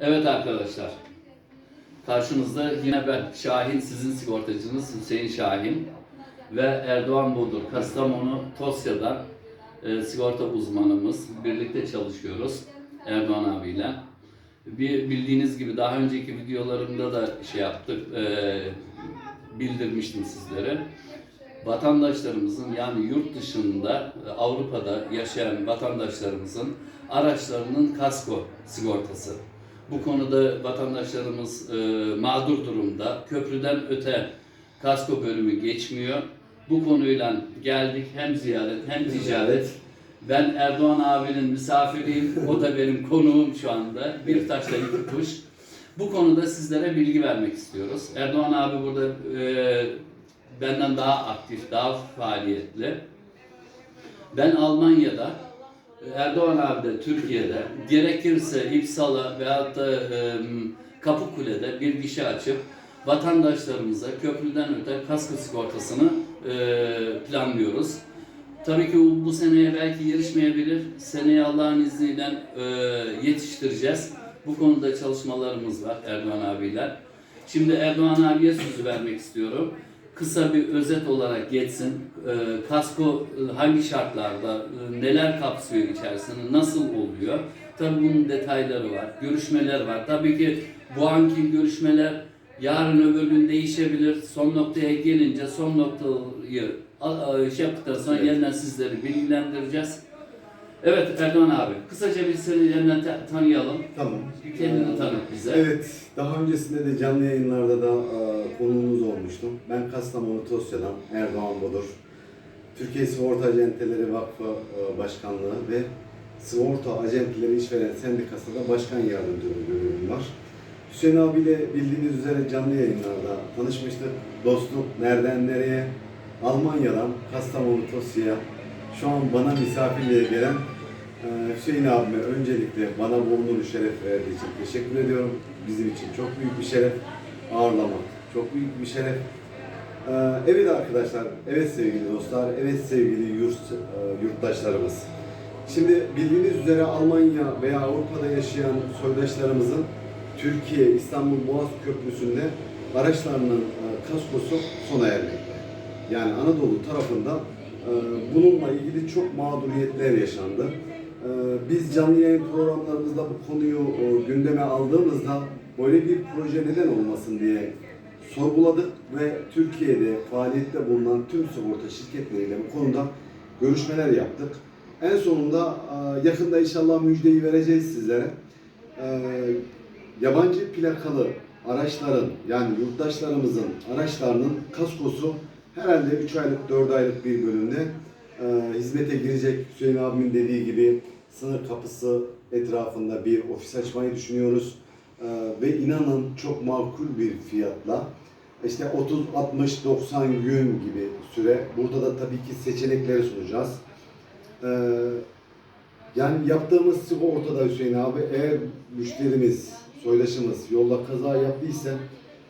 Evet arkadaşlar. Karşınızda yine ben Şahin, sizin sigortacınız Hüseyin Şahin ve Erdoğan Bodur, Kastamonu Tosya'dan e, sigorta uzmanımız. Birlikte çalışıyoruz Erdoğan abiyle. Bir bildiğiniz gibi daha önceki videolarımda da şey yaptık, e, bildirmiştim sizlere. Vatandaşlarımızın yani yurt dışında e, Avrupa'da yaşayan vatandaşlarımızın araçlarının kasko sigortası. Bu konuda vatandaşlarımız e, mağdur durumda. Köprüden öte kasko bölümü geçmiyor. Bu konuyla geldik hem ziyaret hem ticaret. Ben Erdoğan abinin misafiriyim. O da benim konuğum şu anda. Bir taşla iki kuş. Bu konuda sizlere bilgi vermek istiyoruz. Erdoğan abi burada e, benden daha aktif, daha faaliyetli. Ben Almanya'da, Erdoğan abi de Türkiye'de gerekirse İpsala veyahut da e, Kapıkule'de bir gişe açıp vatandaşlarımıza köprüden öte kasko sigortasını e, planlıyoruz. Tabii ki bu, bu seneye belki yarışmayabilir. Seneye Allah'ın izniyle e, yetiştireceğiz. Bu konuda çalışmalarımız var Erdoğan abiyle. Şimdi Erdoğan abiye sözü vermek istiyorum. Kısa bir özet olarak geçsin. E, kasko e, hangi şartlarda, e, neler kapsıyor içerisinde, nasıl oluyor? Tabii bunun detayları var, görüşmeler var. Tabii ki bu anki görüşmeler yarın öbür gün değişebilir. Son noktaya gelince son noktayı şey yaptıktan sonra Evet. yeniden sizleri bilgilendireceğiz. Evet Erdoğan abi, kısaca bir seni yeniden ta- tanıyalım. Tamam. Kendini tanıt bize. Evet, daha öncesinde de canlı yayınlarda da e, konuğumuz olmuştum. Ben Kastamonu Tosya'dan Erdoğan Bodur. Türkiye Sigorta Acenteleri Vakfı e, Başkanlığı ve Sigorta Acenteleri İşveren Sendikası'nda başkan yardımcılığı görevim var. Hüseyin abiyle bildiğiniz üzere canlı yayınlarda tanışmıştık. Dostluk nereden nereye? Almanya'dan Kastamonu Tosya'ya şu an bana misafirliğe gelen Hüseyin abime öncelikle bana bu şeref verdiği için teşekkür ediyorum. Bizim için çok büyük bir şeref ağırlamak. Çok büyük bir şeref. E, Evet arkadaşlar, evet sevgili dostlar, evet sevgili yurt, e, yurttaşlarımız. Şimdi bildiğiniz üzere Almanya veya Avrupa'da yaşayan soydaşlarımızın Türkiye İstanbul Boğaz Köprüsü'nde araçlarının e, kaskosu sona ermekte. Yani Anadolu tarafında e, bununla ilgili çok mağduriyetler yaşandı. E, Biz canlı yayın programlarımızda bu konuyu e, gündeme aldığımızda böyle bir proje neden olmasın diye sorguladık ve Türkiye'de faaliyette bulunan tüm sigorta şirketleriyle bu konuda görüşmeler yaptık. En sonunda e, yakında inşallah müjdeyi vereceğiz sizlere. E, Yabancı plakalı araçların yani yurttaşlarımızın araçlarının kaskosu herhalde 3 aylık 4 aylık bir bölümde hizmete girecek. Hüseyin abimin dediği gibi sınır kapısı etrafında bir ofis açmayı düşünüyoruz. E, ve inanın çok makul bir fiyatla işte 30, 60, 90 gün gibi süre. Burada da tabii ki seçenekleri sunacağız. E, yani yaptığımız sigortada Hüseyin abi eğer müşterimiz, soydaşımız yolda kaza yaptıysa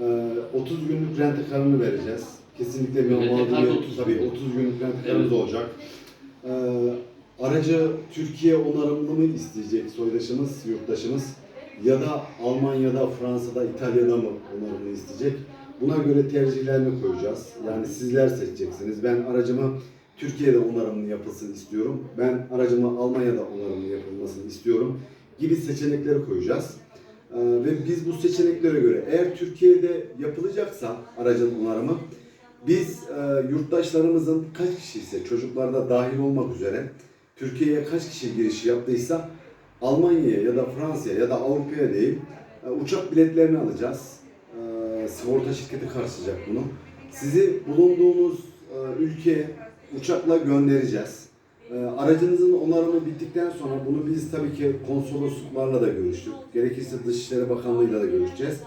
e, 30 günlük rente karını vereceğiz. Kesinlikle bir 30 tabii gün. 30 günlük rente karımız Evet. olacak. E, aracı Türkiye onarımlı mı isteyecek soydaşımız, yurttaşımız ya da Almanya'da, Fransa'da, İtalya'da mı onarımlı isteyecek? Buna göre tercihlerini koyacağız. Yani sizler seçeceksiniz. Ben aracımı Türkiye'de onarımlı yapılsın istiyorum. Ben aracımı Almanya'da onarımlı yapılmasını istiyorum gibi seçenekleri koyacağız. Ee, ve biz bu seçeneklere göre eğer Türkiye'de yapılacaksa aracın onarımı biz e, yurttaşlarımızın kaç kişi ise çocuklar da dahil olmak üzere Türkiye'ye kaç kişi giriş yaptıysa Almanya'ya ya da Fransa'ya ya da Avrupa'ya değil e, uçak biletlerini alacağız. E, sigorta şirketi karşılayacak bunu. Sizi bulunduğunuz e, ülkeye uçakla göndereceğiz. Aracınızın onarımı bittikten sonra bunu biz tabii ki konsolosluklarla da görüştük. Gerekirse Dışişleri Bakanlığı'yla da görüşeceğiz.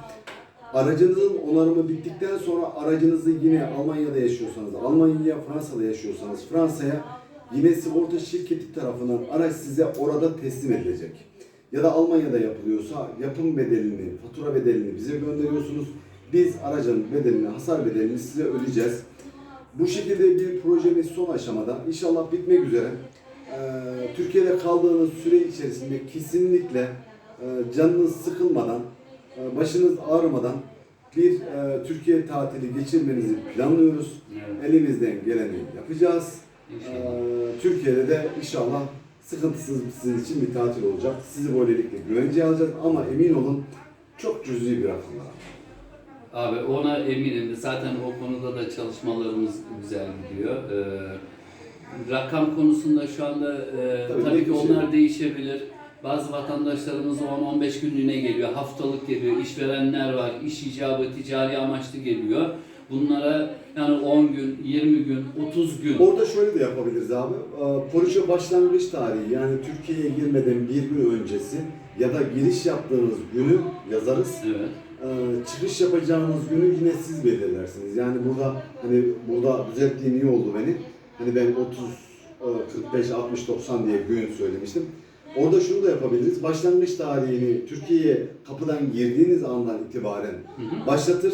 Aracınızın onarımı bittikten sonra aracınızı yine Almanya'da yaşıyorsanız, Almanya'ya, Fransa'da yaşıyorsanız Fransa'ya yine sigorta şirketi tarafından araç size orada teslim edilecek. Ya da Almanya'da yapılıyorsa yapım bedelini, fatura bedelini bize gönderiyorsunuz. Biz aracın bedelini, hasar bedelini size ödeyeceğiz. Bu şekilde bir projemiz son aşamada. İnşallah bitmek üzere. Ee, Türkiye'de kaldığınız süre içerisinde kesinlikle e, canınız sıkılmadan, e, başınız ağrımadan bir e, Türkiye tatili geçirmenizi planlıyoruz. Evet. Elimizden geleni yapacağız. İnşallah. E, Türkiye'de de inşallah sıkıntısız sizin için bir tatil olacak. Sizi böylelikle güvenceye alacağız ama emin olun çok cüzi bir rakamlar. Abi ona eminim. Zaten o konuda da çalışmalarımız güzel gidiyor. Ee, rakam konusunda şu anda e, Tabii, tabii, ki onlar değişebilir. Bazı vatandaşlarımız 10-15 günlüğüne geliyor, haftalık geliyor, işverenler var, iş icabı, ticari amaçlı geliyor. Bunlara yani 10 gün, 20 gün, 30 gün. Orada şöyle de yapabiliriz abi. Proje başlangıç tarihi yani Türkiye'ye girmeden bir gün öncesi ya da giriş yaptığınız günü yazarız. Evet. Ee, çıkış yapacağınız günü yine siz belirlersiniz. Yani burada hani burada düzelttiğin iyi oldu beni. Hani ben 30, e, 45, 60, 90 diye gün söylemiştim. Orada şunu da yapabiliriz. Başlangıç tarihini Türkiye'ye kapıdan girdiğiniz andan itibaren başlatır.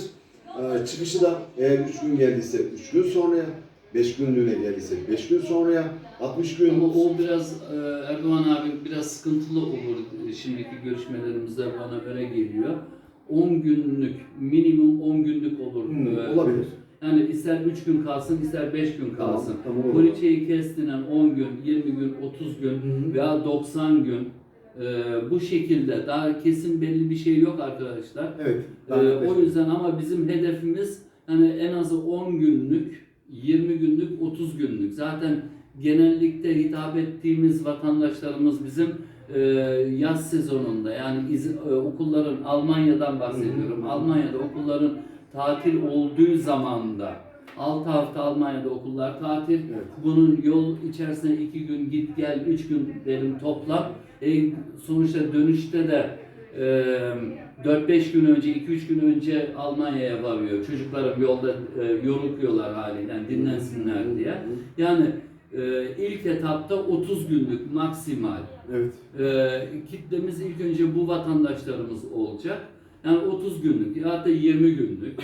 Ee, çıkışı da eğer 3 gün geldiyse 3 gün sonraya, 5 günlüğüne geldiyse 5 gün sonraya, 60 gün Ama o biraz e, Erdoğan abi biraz sıkıntılı olur. Şimdiki görüşmelerimizde bana öyle geliyor. 10 günlük, minimum 10 günlük olur. Hmm, Ee, olabilir. Yani ister 3 gün kalsın, ister 5 gün Tamam, kalsın. tamam, olur. Poliçeyi kestiren 10 gün, 20 gün, 30 gün Hı hı. veya 90 gün e, bu şekilde daha kesin belli bir şey yok arkadaşlar. Evet. E, de- o yüzden ama bizim hedefimiz yani en azı 10 günlük, 20 günlük, 30 günlük. Zaten genellikle hitap ettiğimiz vatandaşlarımız bizim e, yaz sezonunda yani iz- e, okulların Almanya'dan bahsediyorum. Almanya'da okulların tatil olduğu zamanda 6 hafta Almanya'da okullar tatil. Evet. Bunun yol içerisinde 2 gün git gel 3 gün derim toplam. E, sonuçta dönüşte de e, 4-5 gün önce 2-3 gün önce Almanya'ya varıyor. Çocuklarım yolda e, yoruluyorlar halinden dinlensinler diye. Yani e, ilk etapta 30 günlük maksimal Evet. e, kitlemiz ilk önce bu vatandaşlarımız olacak. Yani 30 günlük ya da 20 günlük.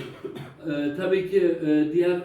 E, tabii ki e, diğer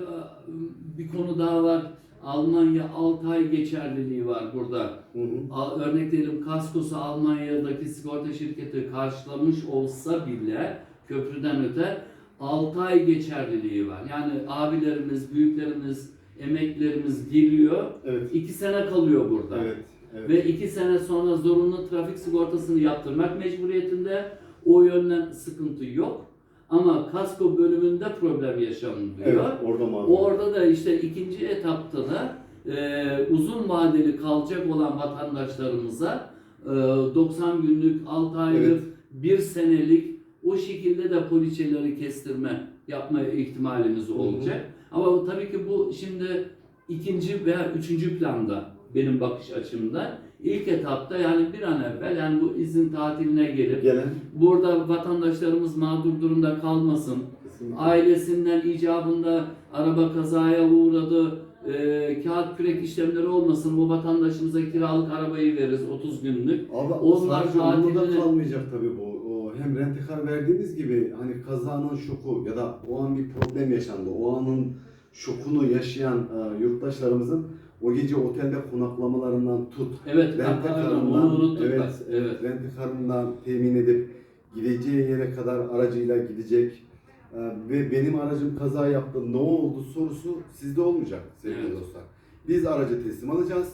bir konu daha var. Almanya 6 ay geçerliliği var burada. Hı hı. Örnek diyelim kaskosu Almanya'daki sigorta şirketi karşılamış olsa bile köprüden öte 6 ay geçerliliği var. Yani abilerimiz, büyüklerimiz, emeklerimiz geliyor. Evet. 2 sene kalıyor burada. Evet. Evet. Ve iki sene sonra zorunlu trafik sigortasını yaptırmak mecburiyetinde o yönden sıkıntı yok. Ama kasko bölümünde problem yaşanıyor. Evet, orada mağdur. Orada da işte ikinci etapta da e, uzun vadeli kalacak olan vatandaşlarımıza e, 90 günlük, 6 aylık, Evet. 1 senelik o şekilde de poliçeleri kestirme yapma ihtimalimiz hı. olacak. Ama tabii ki bu şimdi ikinci veya üçüncü planda benim bakış açımda. İlk etapta yani bir an evvel yani bu izin tatiline gelip Gelen. burada vatandaşlarımız mağdur durumda kalmasın. Kesinlikle. Ailesinden icabında araba kazaya uğradı, e, kağıt kürek işlemleri olmasın. Bu vatandaşımıza kiralık arabayı veririz 30 günlük. Abi Onlar sadece onunla da tatilini- kalmayacak tabii bu. O, hem rentekar verdiğimiz gibi hani kazanın şoku ya da o an bir problem yaşandı. O anın şokunu yaşayan e, yurttaşlarımızın o gece otelde konaklamalarından tut. Evet, unuttuk evet, bak. Evet. rentekarından temin edip gideceği yere kadar aracıyla gidecek. E, ve benim aracım kaza yaptı ne oldu sorusu sizde olmayacak sevgili Evet. dostlar. Biz aracı teslim alacağız.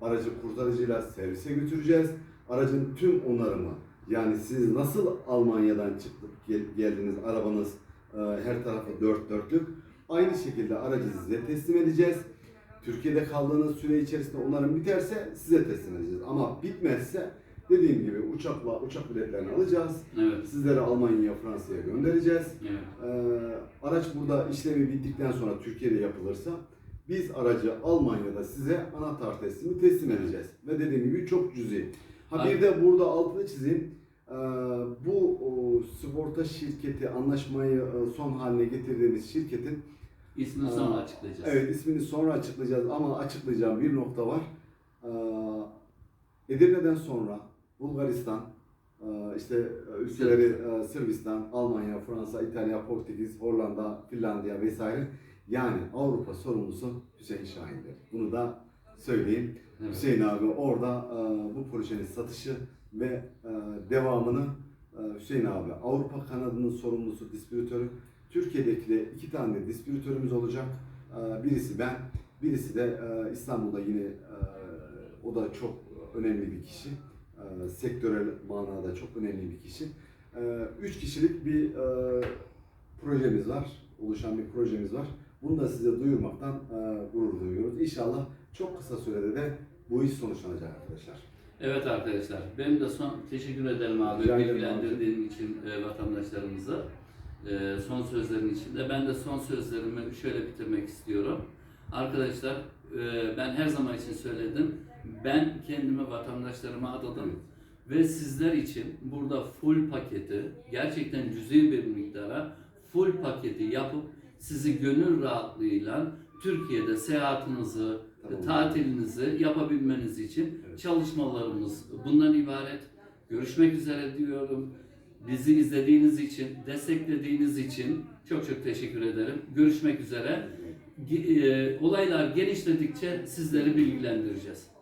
Aracı kurtarıcıyla servise götüreceğiz. Aracın tüm onarımı yani siz nasıl Almanya'dan çıktık gel- geldiniz arabanız e, her tarafı dört dörtlük. Aynı şekilde aracı size teslim edeceğiz. Türkiye'de kaldığınız süre içerisinde onarım biterse size teslim edeceğiz. Ama bitmezse dediğim gibi uçakla uçak biletlerini alacağız. Evet. Sizleri Almanya'ya, Fransa'ya göndereceğiz. Evet. Ee, araç burada işlemi bittikten sonra Türkiye'de yapılırsa biz aracı Almanya'da size anahtar teslimi teslim edeceğiz. Ve dediğim gibi çok cüzi. Ha bir de burada altını çizeyim. Ee, bu o, sigorta şirketi anlaşmayı e, son haline getirdiğimiz şirketin İsmini sonra açıklayacağız. evet ismini sonra açıklayacağız ama açıklayacağım bir nokta var. Ee, Edirne'den sonra Bulgaristan, işte ülkeleri Sırbistan, Almanya, Fransa, İtalya, Portekiz, Hollanda, Finlandiya vesaire. Yani Avrupa sorumlusu Hüseyin Şahin'dir. Bunu da söyleyeyim. Evet. Hüseyin abi orada bu projenin satışı ve devamını Hüseyin abi Avrupa kanadının sorumlusu distribütörü. Türkiye'deki de iki tane distribütörümüz olacak. E, birisi ben, birisi de e, İstanbul'da yine e, o da çok önemli bir kişi. E, sektörel manada çok önemli bir kişi. Üç kişilik bir projemiz var. Oluşan bir projemiz var. Bunu da size duyurmaktan gurur duyuyoruz. İnşallah çok kısa sürede de bu iş sonuçlanacak arkadaşlar. Evet arkadaşlar, benim de son teşekkür ederim abi bilgilendirdiğin için vatandaşlarımıza. E, son sözlerin için de. Ben de son sözlerimi şöyle bitirmek istiyorum. Arkadaşlar, e, ben her zaman için söyledim. Ben kendimi vatandaşlarıma adadım. Ve sizler için burada full paketi, gerçekten cüzi bir miktara full paketi yapıp sizi gönül rahatlığıyla Türkiye'de seyahatinizi, Tamam. tatilinizi yapabilmeniz için Evet. çalışmalarımız bundan ibaret. Görüşmek üzere diyorum. Bizi izlediğiniz için, desteklediğiniz için çok çok teşekkür ederim. Görüşmek üzere. E, Olaylar genişledikçe sizleri bilgilendireceğiz.